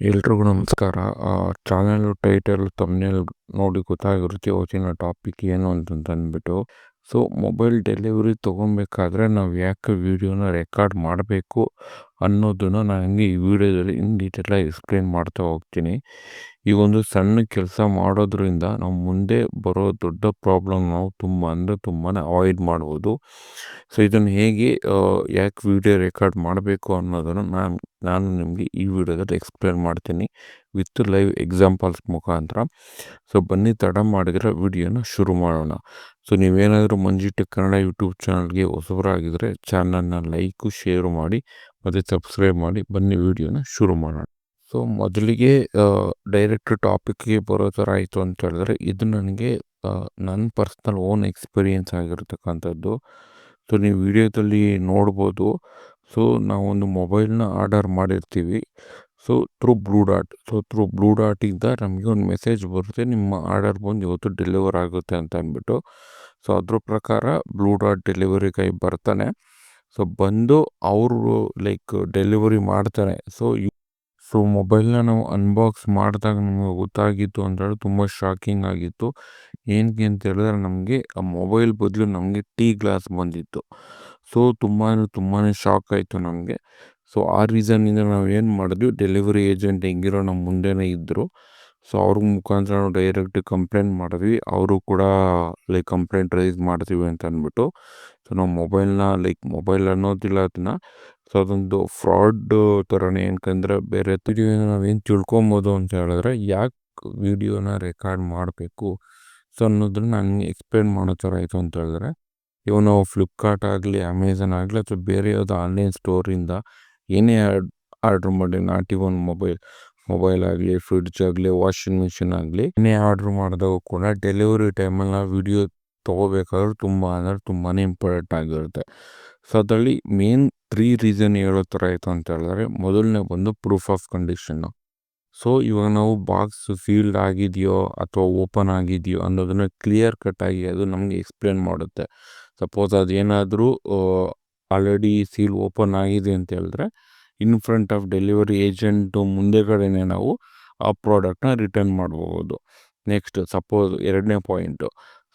ಎಲ್ರಿಗೂ ನಮಸ್ಕಾರ. Channel title ತಮ್ಮನೇಲಿ ನೋಡಿ ಗೊತ್ತಾಗಿರುತ್ತೆ ಇವತ್ತಿನ ಟಾಪಿಕ್ ಏನು ಅಂತಂದ್ಬಿಟ್ಟು. ಸೊ ಮೊಬೈಲ್ ಡೆಲಿವರಿ ತೊಗೊಬೇಕಾದ್ರೆ ನಾವು ಯಾಕೆ ವೀಡಿಯೋನ ರೆಕಾರ್ಡ್ ಮಾಡಬೇಕು ಅನ್ನೋದನ್ನು ನಾನು ಹಂಗೆ ಈ ವಿಡಿಯೋದಲ್ಲಿ ಇನ್ ಡೀಟೇಲಾಗಿ ಎಕ್ಸ್ಪ್ಲೇನ್ ಮಾಡ್ತಾ ಹೋಗ್ತೀನಿ. ಈ ಒಂದು ಸಣ್ಣ ಕೆಲಸ ಮಾಡೋದ್ರಿಂದ ನಾವು ಮುಂದೆ ಬರೋ ದೊಡ್ಡ ಪ್ರಾಬ್ಲಮ್ ನಾವು ತುಂಬ ಅಂದರೆ ತುಂಬಾ ಅವಾಯ್ಡ್ ಮಾಡ್ಬೋದು. ಸೊ ಇದನ್ನು ಹೇಗೆ ಯಾಕೆ ವಿಡಿಯೋ ರೆಕಾರ್ಡ್ ಮಾಡಬೇಕು ಅನ್ನೋದನ್ನು ನಾನು ನಾನು ನಿಮಗೆ ಈ ವಿಡಿಯೋದಲ್ಲಿ ಎಕ್ಸ್ಪ್ಲೇನ್ ಮಾಡ್ತೀನಿ. ವಿತ್ ಲೈವ್ ಎಕ್ಸಾಂಪಲ್ಸ್ ಮುಖಾಂತರ. ಸೊ ಬನ್ನಿ, ತಡ ಮಾಡಿದರೆ ವಿಡಿಯೋನ ಶುರು ಮಾಡೋಣ. ಸೊ ನೀವೇನಾದರೂ ಮಂಜಿಟ್ಟು ಕನ್ನಡ ಯೂಟ್ಯೂಬ್ ಚಾನಲ್ಗೆ ಹೊಸಬರಾಗಿದ್ದರೆ ಚಾನಲ್ನ ಲೈಕು, ಶೇರು ಮಾಡಿ, ಮತ್ತು ಸಬ್ಸ್ಕ್ರೈಬ್ ಮಾಡಿ, ಬನ್ನಿ ವಿಡಿಯೋನ ಶುರು ಮಾಡೋಣ. ಸೊ ಮೊದಲಿಗೆ ಡೈರೆಕ್ಟ್ ಟಾಪಿಕ್ಗೆ ಬರೋ ಥರ ಆಯಿತು ಅಂತ ಹೇಳಿದ್ರೆ, ಇದು ನನಗೆ ನನ್ನ ಪರ್ಸ್ನಲ್ ಓನ್ ಎಕ್ಸ್ಪೀರಿಯೆನ್ಸ್ ಆಗಿರ್ತಕ್ಕಂಥದ್ದು. ಸೊ ನೀವು ವಿಡಿಯೋದಲ್ಲಿ ನೋಡ್ಬೋದು. ಸೊ ನಾವೊಂದು ಮೊಬೈಲ್ನ ಆರ್ಡರ್ ಮಾಡಿರ್ತೀವಿ. So through blue dot so through blue ಡಾಟಿಂದ ನಮಗೆ ಒಂದು ಮೆಸೇಜ್ ಬರುತ್ತೆ, ನಿಮ್ಮ ಆರ್ಡರ್ ಬಂದು ಇವತ್ತು ಡೆಲಿವರ್ ಆಗುತ್ತೆ ಅಂತ ಅಂದ್ಬಿಟ್ಟು. ಸೊ ಅದ್ರ ಪ್ರಕಾರ ಬ್ಲೂ ಡಾಟ್ ಡೆಲಿವರಿ ಕೈ ಬರ್ತಾನೆ. ಸೊ ಬಂದು ಅವರು ಲೈಕ್ ಡೆಲಿವರಿ ಮಾಡ್ತಾರೆ. ಸೊ ಸೊ ಮೊಬೈಲ್ನ ನಾವು ಅನ್ಬಾಕ್ಸ್ ಮಾಡಿದಾಗ ನಮಗೆ ಗೊತ್ತಾಗಿತ್ತು ಅಂತೇಳಿ ತುಂಬ ಶಾಕಿಂಗ್ ಆಗಿತ್ತು. ಏನಕ್ಕೆ ಅಂತ ಹೇಳಿದ್ರೆ ನಮಗೆ ಆ ಮೊಬೈಲ್ ಬದಲು ನಮಗೆ ಟೀ ಗ್ಲಾಸ್ ಬಂದಿತ್ತು. ಸೊ ತುಂಬಾ ತುಂಬಾ ಶಾಕ್ ಆಯಿತು ನಮಗೆ. ಸೊ, ಆ ರೀಸನ್ನಿಂದ ನಾವು ಏನು ಮಾಡಿದ್ವಿ, ಡೆಲಿವರಿ ಏಜೆಂಟ್ ಹೆಂಗಿರೋ ನಮ್ಮ ಮುಂದೆನೇ ಇದ್ದರು ಸೊ, ಅವ್ರ ಮುಖಾಂತರ ನಾವು ಡೈರೆಕ್ಟ್ ಕಂಪ್ಲೇಂಟ್ ಮಾಡಿದ್ವಿ. ಅವರು ಕೂಡ, ಲೈಕ್, ಕಂಪ್ಲೇಂಟ್ ರೈಸ್ ಮಾಡ್ತೀವಿ ಅಂತ ಅಂದ್ಬಿಟ್ಟು. ಸೊ, ನಾವು ಮೊಬೈಲ್ನ, ಲೈಕ್, ಮೊಬೈಲ್ ಅನ್ನೋದಿಲ್ಲ ಅದನ್ನ. ಸೊ, ಅದೊಂದು ಫ್ರಾಡ್ ಥರನೇ ಏನಕಂದ್ರೆ ಬೇರೆ ವಿಡಿಯೋನ ನಾವೇನು ತಿಳ್ಕೊಬೋದು ಅಂತ ಹೇಳಿದ್ರೆ, ಯಾಕೆ ವಿಡಿಯೋನ ರೆಕಾರ್ಡ್ ಮಾಡಬೇಕು? ಸೊ, ಅನ್ನೋದನ್ನ ನಾನು ಎಕ್ಸ್ಪ್ಲೇನ್ ಮಾಡೋ ಥರ ಆಯಿತು ಅಂತ ಹೇಳಿದ್ರೆ, ಇವನೋ ಫ್ಲಿಪ್ಕಾರ್ಟ್ ಆಗಲಿ ಅಮೆಝಾನ್ ಆಗಲಿ, ಅಥವಾ ಬೇರೆ ಯಾವುದೋ ಆನ್ಲೈನ್ ಸ್ಟೋರಿಂದ ಏನೇ ಆರ್ಡ್ರ್ ಮಾಡಿ, ನಾಟಿ ಒನ್ ಮೊಬೈಲ್ ಮೊಬೈಲ್ ಆಗಲಿ, ಫ್ರಿಡ್ಜ್ ಆಗಲಿ, ವಾಷಿಂಗ್ ಮಿಷಿನ್ ಆಗಲಿ, ಏನೇ ಆರ್ಡ್ರ್ ಮಾಡಿದಾಗ ಕೂಡ ಡೆಲಿವರಿ ಟೈಮಲ್ಲಿ ನಾವು ವಿಡಿಯೋ ತೊಗೋಬೇಕಾದ್ರೆ ತುಂಬ, ಅಂದರೆ ತುಂಬಾ ಇಂಪಾರ್ಟೆಂಟ್ ಆಗಿರುತ್ತೆ. ಸೊ, ಅದರಲ್ಲಿ ಮೇನ್ ತ್ರೀ ರೀಸನ್ ಹೇಳೋ ಥರ ಆಯಿತು ಅಂತ ಹೇಳಿದ್ರೆ, ಮೊದಲನೇ ಬಂದು ಪ್ರೂಫ್ ಆಫ್ ಕಂಡೀಷನ್ನು. ಸೊ, ಇವಾಗ ನಾವು ಬಾಕ್ಸ್ ಫೀಲ್ಡ್ ಆಗಿದೆಯೋ ಅಥವಾ ಓಪನ್ ಆಗಿದೆಯೋ ಅನ್ನೋದನ್ನು ಕ್ಲಿಯರ್ ಕಟ್ ಆಗಿ ಅದು ನಮಗೆ ಎಕ್ಸ್ಪ್ಲೇನ್ ಮಾಡುತ್ತೆ. ಸಪೋಸ್ ಅದೇನಾದರೂ ಆಲ್ರೆಡಿ ಸೀಲ್ ಓಪನ್ ಆಗಿದೆ ಅಂತ ಹೇಳಿದ್ರೆ in front of delivery agent ಮುಂದೆಗಡೆನೆ ನಾವು ಆ ಪ್ರಾಡಕ್ಟ್ನ ರಿಟರ್ನ್ ಮಾಡ್ಬೋದು. ನೆಕ್ಸ್ಟ್ ಸಪೋಸ್ ಎರಡನೇ ಪಾಯಿಂಟು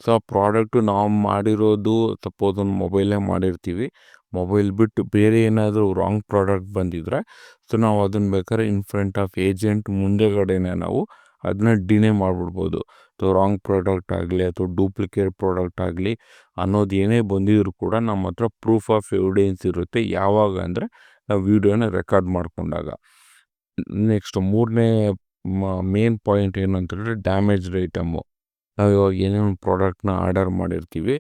ಸೊ ಆ ಪ್ರಾಡಕ್ಟು ನಾವು ಮಾಡಿರೋದು ಸಪೋಸ್ ಒಂದು ಮೊಬೈಲೇ ಮಾಡಿರ್ತೀವಿ. ಮೊಬೈಲ್ ಬಿಟ್ಟು ಬೇರೆ ಏನಾದರೂ ರಾಂಗ್ ಪ್ರಾಡಕ್ಟ್ ಬಂದಿದ್ರೆ ಸೊ ನಾವು ಅದನ್ನು ಬೇಕಾದ್ರೆ ಇನ್ ಫ್ರಂಟ್ ಆಫ್ ಏಜೆಂಟ್ ಮುಂದೆಗಡೆನೆ ನಾವು ಅದನ್ನ ಡಿನೇ ಮಾಡಿಬಿಡ್ಬೋದು. ಸೊ ರಾಂಗ್ ಪ್ರಾಡಕ್ಟ್ ಆಗಲಿ ಅಥವಾ ಡೂಪ್ಲಿಕೇಟ್ ಪ್ರಾಡಕ್ಟ್ ಆಗಲಿ ಅನ್ನೋದು ಏನೇ ಬಂದಿದ್ರು ಕೂಡ ನಮ್ಮ ಹತ್ರ ಪ್ರೂಫ್ ಆಫ್ ಎವಿಡೆನ್ಸ್ ಇರುತ್ತೆ. ಯಾವಾಗ ಅಂದರೆ ನಾವು ವೀಡಿಯೋನ ರೆಕಾರ್ಡ್ ಮಾಡಿಕೊಂಡಾಗ. ನೆಕ್ಸ್ಟ್ ಮೂರನೇ ಮೇನ್ ಪಾಯಿಂಟ್ ಏನು ಅಂತಂದರೆ ಡ್ಯಾಮೇಜ್ಡ್ ಐಟಮು ನಾವು ಇವಾಗ ಏನೇನು ಪ್ರಾಡಕ್ಟ್ನ ಆರ್ಡರ್ ಮಾಡಿರ್ತೀವಿ,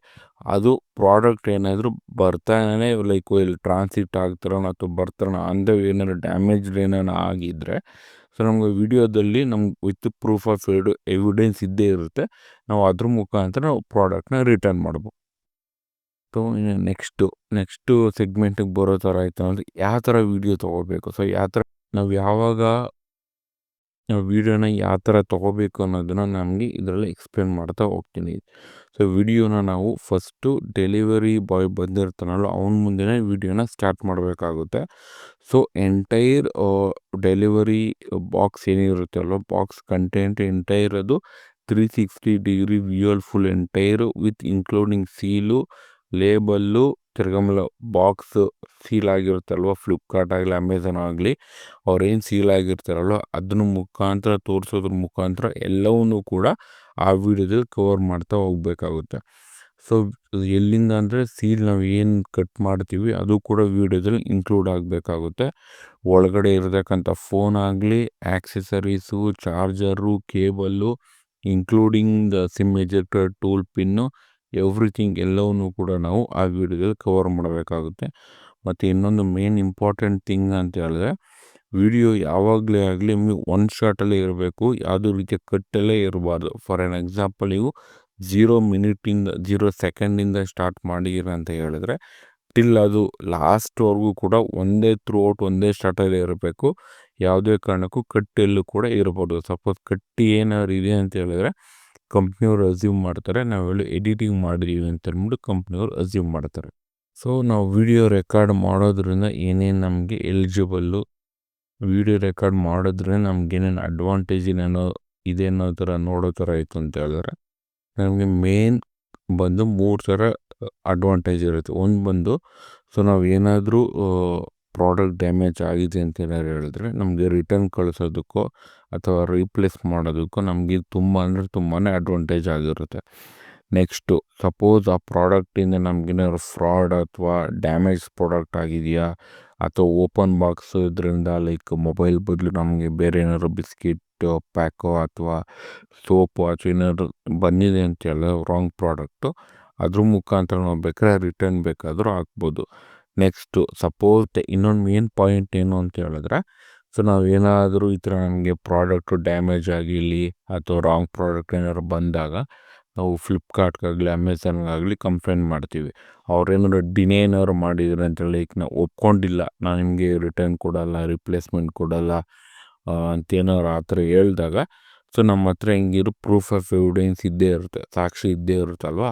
ಅದು ಪ್ರಾಡಕ್ಟ್ ಏನಾದರೂ ಬರ್ತಾನೆ ಲೈಕ್ ಇಲ್ಲಿ ಟ್ರಾನ್ಸಿಟ್ ಆಗ್ತಾರೋ ಅಥವಾ ಬರ್ತಾರೋ ಅಂದ ಏನಾದ್ರು ಡ್ಯಾಮೇಜ್ಡ್ ಏನಾರು ಆಗಿದ್ದರೆ ಸೊ ನಮಗೆ ವಿಡಿಯೋದಲ್ಲಿ ನಮ್ಗೆ ವಿತ್ ಪ್ರೂಫ್ ಆಫ್ ಎಡು ಎವಿಡೆನ್ಸ್ ಇದ್ದೇ ಇರುತ್ತೆ. ನಾವು ಅದ್ರ ಮುಖಾಂತರ ನಾವು ಪ್ರಾಡಕ್ಟ್ನ ರಿಟರ್ನ್ ಮಾಡ್ಬೋದು. ಸೊ ಇನ್ನು ನೆಕ್ಸ್ಟು ನೆಕ್ಸ್ಟು ಸೆಗ್ಮೆಂಟಿಗೆ ಬರೋ ಥರ ಆಯಿತು ಅಂದರೆ ಯಾವ ಥರ ವೀಡಿಯೋ ತೊಗೋಬೇಕು? ಸೊ ಯಾವ ಥರ ನಾವು ಯಾವಾಗ ವೀಡಿಯೋನ ಯಾವ ಥರ ತೊಗೋಬೇಕು ಅನ್ನೋದನ್ನು ನಮಗೆ ಇದರಲ್ಲಿ ಎಕ್ಸ್ಪ್ಲೇನ್ ಮಾಡ್ತಾ ಹೋಗ್ತೀನಿ. ಸೊ ವಿಡಿಯೋನ ನಾವು ಫಸ್ಟು ಡೆಲಿವರಿ ಬಾಯ್ ಬಂದಿರ್ತಾನಲ್ಲ, ಅವನ ಮುಂದೆನೇ ವಿಡಿಯೋನ ಸ್ಟಾರ್ಟ್ ಮಾಡಬೇಕಾಗುತ್ತೆ. ಸೊ ಎಂಟೈರ್ ಡೆಲಿವರಿ ಬಾಕ್ಸ್ ಏನಿರುತ್ತೆ ಅಲ್ವ ಬಾಕ್ಸ್ ಕಂಟೆಂಟ್ ಎಂಟೈರ್ ಅದು three sixty degree visual full entire with including seal label ತಿರ್ಗಮಲ box seal ಆಗಿರುತ್ತಲ್ವ? ಫ್ಲಿಪ್ಕಾರ್ಟ್ ಆಗಲಿ, ಅಮೆಝಾನ್ ಆಗಲಿ, ಅವ್ರೇನು ಸೀಲ್ ಆಗಿರ್ತಾರಲ್ವ? ಅದನ್ನ ಮುಖಾಂತರ ತೋರಿಸೋದ್ರ ಮುಖಾಂತರ ಎಲ್ಲವನ್ನೂ ಕೂಡ ಆ ವಿಡಿಯೋದಲ್ಲಿ ಕವರ್ ಮಾಡ್ತಾ ಹೋಗ್ಬೇಕಾಗುತ್ತೆ. ಸೊ ಎಲ್ಲಿಂದ ಅಂದರೆ ಸೀಲ್ ನಾವು ಏನು ಕಟ್ ಮಾಡ್ತೀವಿ, ಅದು ಕೂಡ ವೀಡಿಯೋದಲ್ಲಿ ಇನ್ಕ್ಲೂಡ್ ಆಗಬೇಕಾಗುತ್ತೆ. ಒಳಗಡೆ ಇರತಕ್ಕಂಥ ಫೋನ್ ಆಗಲಿ accessories charger cable including the SIM ejector tool pin everything ಎಲ್ಲವನ್ನೂ ಕೂಡ ನಾವು ಆ ವಿಡಿಯೋದಲ್ಲಿ ಕವರ್ ಮಾಡಬೇಕಾಗುತ್ತೆ. ಮತ್ತು ಇನ್ನೊಂದು ಮೇನ್ ಇಂಪಾರ್ಟೆಂಟ್ ಥಿಂಗ್ ಅಂತ ಹೇಳಿದ್ರೆ ವಿಡಿಯೋ ಯಾವಾಗಲೇ ಆಗಲಿ ಒನ್ ಶಾಟಲ್ಲೇ ಇರಬೇಕು. ಯಾವುದೇ ರೀತಿಯ ಕಟ್ಟಲ್ಲೇ ಇರಬಾರ್ದು. ಫಾರ್ ಎನ್ ಎಕ್ಸಾಂಪಲ್ ನೀವು ಝೀರೋ ಮಿನಿಟಿಂದ ಜೀರೋ ಸೆಕೆಂಡಿಂದ ಸ್ಟಾರ್ಟ್ ಮಾಡಿದ್ದೀರ ಅಂತ ಹೇಳಿದ್ರೆ ಟಿಲ್ ಅದು ಲಾಸ್ಟ್ವರೆಗೂ ಕೂಡ ಒಂದೇ ಥ್ರೂ ಔಟ್ ಒಂದೇ ಸ್ಟಾರ್ಟಲ್ಲೇ ಇರಬೇಕು. ಯಾವುದೇ ಕಾರಣಕ್ಕೂ ಕಟ್ಟೆಲ್ಲೂ ಕೂಡ ಇರಬಾರ್ದು ಸಪೋಸ್ ಕಟ್ಟಿ ಏನಾದ್ರು ಇದೆ ಅಂತ ಹೇಳಿದ್ರೆ ಕಂಪ್ನಿಯವರು ಅಸ್ಯೂಮ್ ಮಾಡ್ತಾರೆ ನಾವೆಲ್ಲ ಎಡಿಟಿಂಗ್ ಮಾಡಿದೀವಿ ಅಂತ ಕಂಪ್ನಿಯವ್ರು ಕಂಪ್ನಿಯವರು ಅಸ್ಯೂಮ್ ಮಾಡ್ತಾರೆ. ಸೊ ನಾವು ವಿಡಿಯೋ ರೆಕಾರ್ಡ್ ಮಾಡೋದ್ರಿಂದ ಏನೇನು ನಮಗೆ ಎಲಿಜಿಬಲ್ಲು ವೀಡಿಯೋ ರೆಕಾರ್ಡ್ ಮಾಡಿದ್ರೆ ನಮಗೇನೇನು ಅಡ್ವಾಂಟೇಜ್ ಏನೋ ಇದೆ ಅನ್ನೋ ಥರ ನೋಡೋ ಥರ ಇತ್ತು ಅಂತ ಹೇಳಿದ್ರೆ, ನಮಗೆ ಮೇನ್ ಬಂದು ಮೂರು ಥರ ಅಡ್ವಾಂಟೇಜ್ ಇರುತ್ತೆ. ಒಂದು ಬಂದು ಸೊ ನಾವು ಏನಾದರೂ ಪ್ರಾಡಕ್ಟ್ ಡ್ಯಾಮೇಜ್ ಆಗಿದೆ ಅಂತ ಏನಾದ್ರು ಹೇಳಿದ್ರೆ ನಮಗೆ ರಿಟರ್ನ್ ಕಳಿಸೋದಕ್ಕೋ ಅಥವಾ ರೀಪ್ಲೇಸ್ ಮಾಡೋದಕ್ಕೋ ನಮಗೆ ತುಂಬ ಅಂದರೆ ತುಂಬಾ ಅಡ್ವಾಂಟೇಜ್ ಆಗಿರುತ್ತೆ. ನೆಕ್ಸ್ಟು, ಸಪೋಸ್ ಆ ಪ್ರಾಡಕ್ಟಿಂದ ನಮಗೇನಾದ್ರು ಫ್ರಾಡ್ ಅಥವಾ ಡ್ಯಾಮೇಜ್ ಪ್ರಾಡಕ್ಟ್ ಆಗಿದೆಯಾ? ಅಥವಾ ಓಪನ್ ಬಾಕ್ಸ್ ಇದರಿಂದ ಲೈಕ್ ಮೊಬೈಲ್ ಬದಲು ನಮಗೆ ಬೇರೆ ಏನಾದ್ರು ಬಿಸ್ಕಿಟ್ ಪ್ಯಾಕೋ ಅಥವಾ ಸೋಪು ಅಥವಾ ಏನಾದ್ರು ಬಂದಿದೆ ಅಂತ ಹೇಳೋ ರಾಂಗ್ ಪ್ರಾಡಕ್ಟು, ಅದ್ರ ಮುಖಾಂತರ ನಾವು ಬೇಕಾದ್ರೆ ರಿಟರ್ನ್ ಬೇಕಾದರೂ ಹಾಕ್ಬೋದು. ನೆಕ್ಸ್ಟು ಸಪೋಸ್ ಇನ್ನೊಂದು ಮೇನ್ ಪಾಯಿಂಟ್ ಏನು ಅಂತ ಹೇಳಿದ್ರೆ, ಸೊ ನಾವು ಏನಾದರೂ ಈ ಥರ ನಮಗೆ ಪ್ರಾಡಕ್ಟು ಡ್ಯಾಮೇಜ್ ಆಗಿರಲಿ ಅಥವಾ ರಾಂಗ್ ಪ್ರಾಡಕ್ಟ್ ಏನಾದ್ರು ಬಂದಾಗ, ನಾವು ಫ್ಲಿಪ್ಕಾರ್ಟ್ಗಾಗಲಿ, ಅಮೆಝಾನ್ಗಾಗಲಿ ಕಂಪ್ಲೇಂಟ್ ಮಾಡ್ತೀವಿ. ಅವ್ರೇನಾದ್ರು ಡಿನೇ ಏನಾದ್ರು ಮಾಡಿದ್ರು ಅಂತೇಳಿ ಈಗ ನಾವು ಒಪ್ಕೊಂಡಿಲ್ಲ ನಾನು ನಿಮಗೆ ರಿಟರ್ನ್ ಕೊಡಲ್ಲ, ರಿಪ್ಲೇಸ್ಮೆಂಟ್ ಕೊಡಲ್ಲ ಅಂತೇನಾದ್ರು ಆ ಥರ ಹೇಳಿದಾಗ, ಸೊ ನಮ್ಮ ಹತ್ರ ಹಿಂಗಿರೋ ಪ್ರೂಫ್ ಆಫ್ ಎವಿಡೆನ್ಸ್ ಇದ್ದೇ ಇರುತ್ತೆ, ಸಾಕ್ಷಿ ಇದ್ದೇ ಇರುತ್ತಲ್ವ?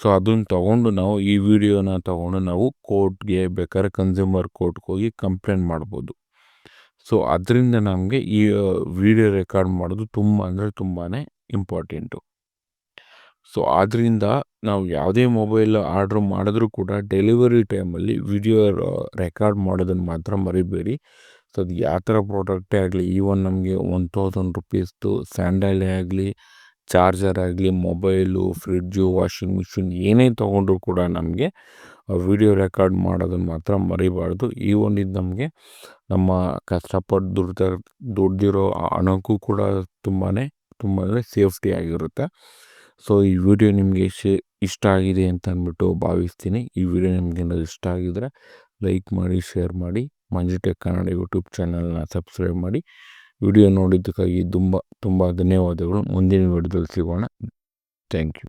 ಸೊ ಅದನ್ನು ತೊಗೊಂಡು ನಾವು ಈ ವಿಡಿಯೋನ ತೊಗೊಂಡು ನಾವು ಕೋರ್ಟ್ಗೆ ಬೇಕಾದ್ರೆ ಕನ್ಸ್ಯೂಮರ್ ಕೋರ್ಟ್ಗೆ ಹೋಗಿ ಕಂಪ್ಲೇಂಟ್ ಮಾಡ್ಬೋದು. ಸೊ ಅದರಿಂದ ನಮಗೆ ಈ ವಿಡಿಯೋ ರೆಕಾರ್ಡ್ ಮಾಡೋದು ತುಂಬ ಅಂದರೆ ತುಂಬಾ ಇಂಪಾರ್ಟೆಂಟು ಸೊ ಆದ್ದರಿಂದ ನಾವು ಯಾವುದೇ ಮೊಬೈಲ್ ಆರ್ಡ್ರ್ ಮಾಡಿದ್ರೂ ಕೂಡ ಡೆಲಿವರಿ ಟೈಮಲ್ಲಿ ವಿಡಿಯೋ ರೆಕಾರ್ಡ್ ಮಾಡೋದನ್ನು ಮಾತ್ರ ಮರಿಬೇಡಿ. ಸೊ ಅದು ಯಾವ ಥರ ಪ್ರಾಡಕ್ಟೇ ಆಗಲಿ ಈವನ್ ನಮಗೆ ಒನ್ ತೌಸಂಡ್ ರುಪೀಸ್ದು ಸ್ಯಾಂಡಲೇ ಆಗಲಿ ಚಾರ್ಜರ್ ಆಗಲಿ, ಮೊಬೈಲು, ಫ್ರಿಡ್ಜು, ವಾಷಿಂಗ್ ಮಿಷಿನ್ ಏನೇ ತೊಗೊಂಡ್ರು ಕೂಡ ನಮಗೆ ವಿಡಿಯೋ ರೆಕಾರ್ಡ್ ಮಾಡೋದನ್ನು ಮಾತ್ರ ಮರಿಬಾರ್ದು. ಈ ಒಂದು ನಮಗೆ ನಮ್ಮ ಕಷ್ಟಪಟ್ಟು ದುಡ್ದ, ದುಡ್ದಿರೋ ಹಣಕ್ಕೂ ಕೂಡ ತುಂಬಾ ತುಂಬ ಸೇಫ್ಟಿ ಆಗಿರುತ್ತೆ. ಸೊ, ಈ ವಿಡಿಯೋ ನಿಮಗೆ ಇಷ್ಟ ಆಗಿದೆ ಅಂತ ಅಂದ್ಬಿಟ್ಟು ಭಾವಿಸ್ತೀನಿ. ಈ ವಿಡಿಯೋ ನಿಮ್ಗೆ ಏನಾದ್ರು ಇಷ್ಟ ಆಗಿದ್ರೆ ಲೈಕ್ ಮಾಡಿ, ಶೇರ್ ಮಾಡಿ. ಮಂಜುಟೆಕ್ ಕನ್ನಡ ಯೂಟ್ಯೂಬ್ ಚಾನಲ್ನ ಸಬ್ಸ್ಕ್ರೈಬ್ ಮಾಡಿ. ವಿಡಿಯೋ ನೋಡಿದ್ದಕ್ಕಾಗಿ ತುಂಬ ತುಂಬ ಧನ್ಯವಾದಗಳು. ಮುಂದಿನ ವಿಡಿಯೋದಲ್ಲಿ ಸಿಗೋಣ. Thank you